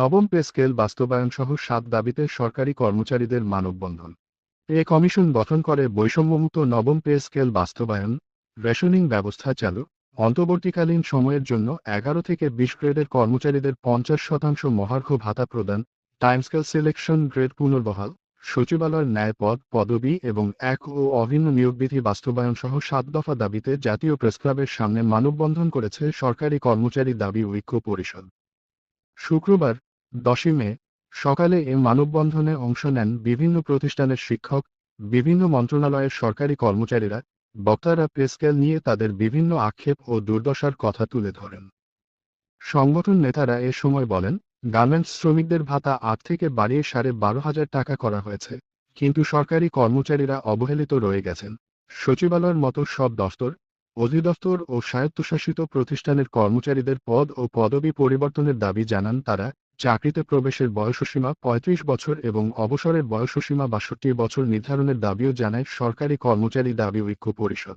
নবম pay scale বাস্তবায়ন সহ সাত দাবিতে সরকারি কর্মচারীদের মানববন্ধন। এ কমিশন গঠন করে বৈষম্যমুক্ত নবম পে স্কেল বাস্তবায়ন, রেশনিং ব্যবস্থা চালু, অন্তর্বর্তীকালীন সময়ের জন্য এগারো থেকে বিশ গ্রেডের কর্মচারীদের পঞ্চাশ শতাংশ মহার্ঘ ভাতা প্রদান, টাইমস্কেল সিলেকশন গ্রেড পুনর্বহাল সচিবালয়ের ন্যায় পদ, পদবি এবং এক ও অভিন্ন নিয়োগবিধি বাস্তবায়ন সহ সাত দফা দাবিতে জাতীয় প্রেসক্লাবের সামনে মানববন্ধন করেছে সরকারি কর্মচারী দাবি ঐক্য পরিষদ। শুক্রবার দশই মে, সকালে এ মানববন্ধনে অংশ নেন বিভিন্ন প্রতিষ্ঠানের শিক্ষক, বিভিন্ন মন্ত্রণালয়ের সরকারি কর্মচারীরা, বক্তারা প্রেসকেল নিয়ে তাদের বিভিন্ন আক্ষেপ ও দুর্দশার কথা তুলে ধরেন। সংগঠন নেতারা এ সময় বলেন, গার্মেন্টস শ্রমিকদের ভাতা আট থেকে বাড়িয়ে সাড়ে বারো হাজার টাকা করা হয়েছে, কিন্তু সরকারি কর্মচারীরা অবহেলিত রয়ে গেছেন। সচিবালয়ের মতো সব দফতর অধিদপ্তর ও স্বায়ত্তশাসিত প্রতিষ্ঠানের কর্মচারীদের পদ ও পদবি পরিবর্তনের দাবি জানান তারা চাকরিতে প্রবেশের বয়সসীমা পঁয়ত্রিশ বছর এবং অবসরের বয়সসীমা বাষট্টি বছর নির্ধারণের দাবিও জানায় সরকারি কর্মচারী দাবি ঐক্য পরিষদ।